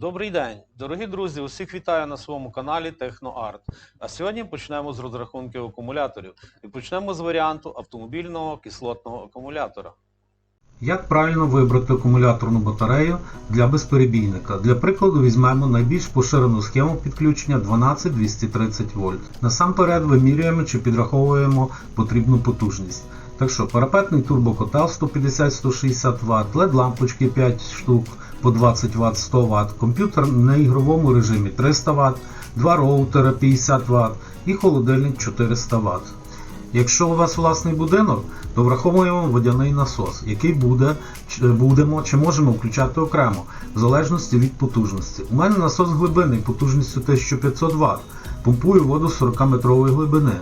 Добрий день, дорогі друзі! Усіх вітаю на своєму каналі TechnoArt. А сьогодні почнемо з розрахунків акумуляторів і почнемо з варіанту автомобільного кислотного акумулятора. Як правильно вибрати акумуляторну батарею для безперебійника? Для прикладу візьмемо найбільш поширену схему підключення 12-230 вольт. Насамперед вимірюємо чи підраховуємо потрібну потужність. Так що парапетний турбокотел 150-160 Вт, LED лампочки 5 штук по 20 Вт 100 Вт, комп'ютер на ігровому режимі 300 Вт, два роутера 50 Вт і холодильник 400 Вт. Якщо у вас власний будинок, то враховуємо водяний насос, який буде, чи- будемо чи можемо включати окремо, в залежності від потужності. У мене насос глибинний потужністю 1500 Вт, помпую воду 40-метрової глибини,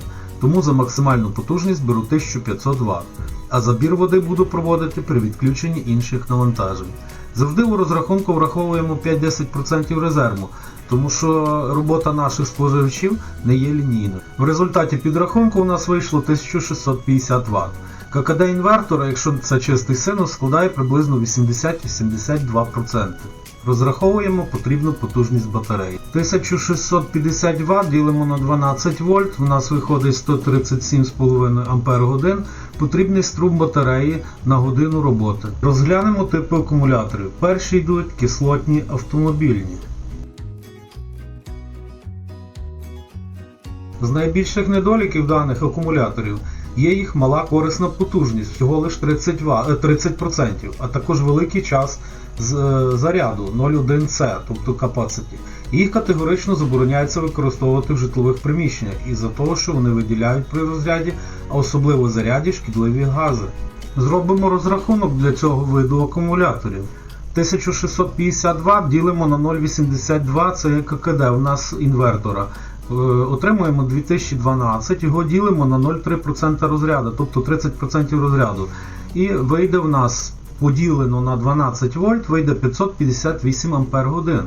тому за максимальну потужність беру 1500 Вт, а забір води буду проводити при відключенні інших навантажень. Завжди у розрахунку враховуємо 5-10% резерву, тому що робота наших споживачів не є лінійною. В результаті підрахунку у нас вийшло 1650 Вт. ККД інвертора, якщо це чистий синус, складає приблизно 80-82%. Розраховуємо потрібну потужність батареї. 1650 Вт ділимо на 12 вольт, у нас виходить 137,5 Ампер годин. Потрібний струм батареї на годину роботи. Розглянемо типи акумуляторів. Перші йдуть кислотні автомобільні. З найбільших недоліків даних акумуляторів є їх мала корисна потужність, всього лише 30, ва- е, 30%, а також великий час заряду 0,1C, тобто capacity. Їх категорично забороняється використовувати в житлових приміщеннях із-за того, що вони виділяють при розряді, а особливо заряді шкідливі гази. Зробимо розрахунок для цього виду акумуляторів. 1650 Вт ділимо на 0,82, це є ККД у нас інвертора. Е, Отримуємо 2012, його ділимо на 0,3% розряду, тобто 30% розряду. І вийде в нас поділено на 12 вольт, вийде 558 Ампер годин.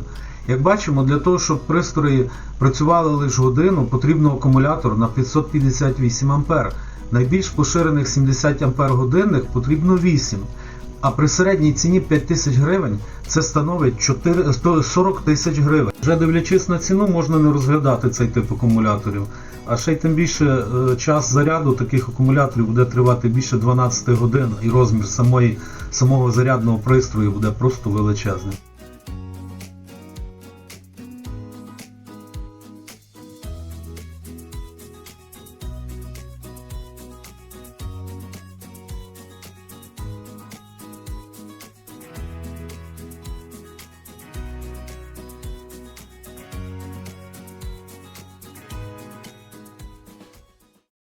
Як бачимо, для того, щоб пристрої працювали лише годину, потрібно акумулятор на 558 Ампер. Найбільш поширених 70 Ампер годинних потрібно 8. А при середній ціні 5 тисяч гривень це становить 4, 40 тисяч гривень. Вже дивлячись на ціну, можна не розглядати цей тип акумуляторів. А ще й тим більше е, час заряду таких акумуляторів буде тривати більше 12 годин, і розмір самої, самого зарядного пристрою буде просто величезним.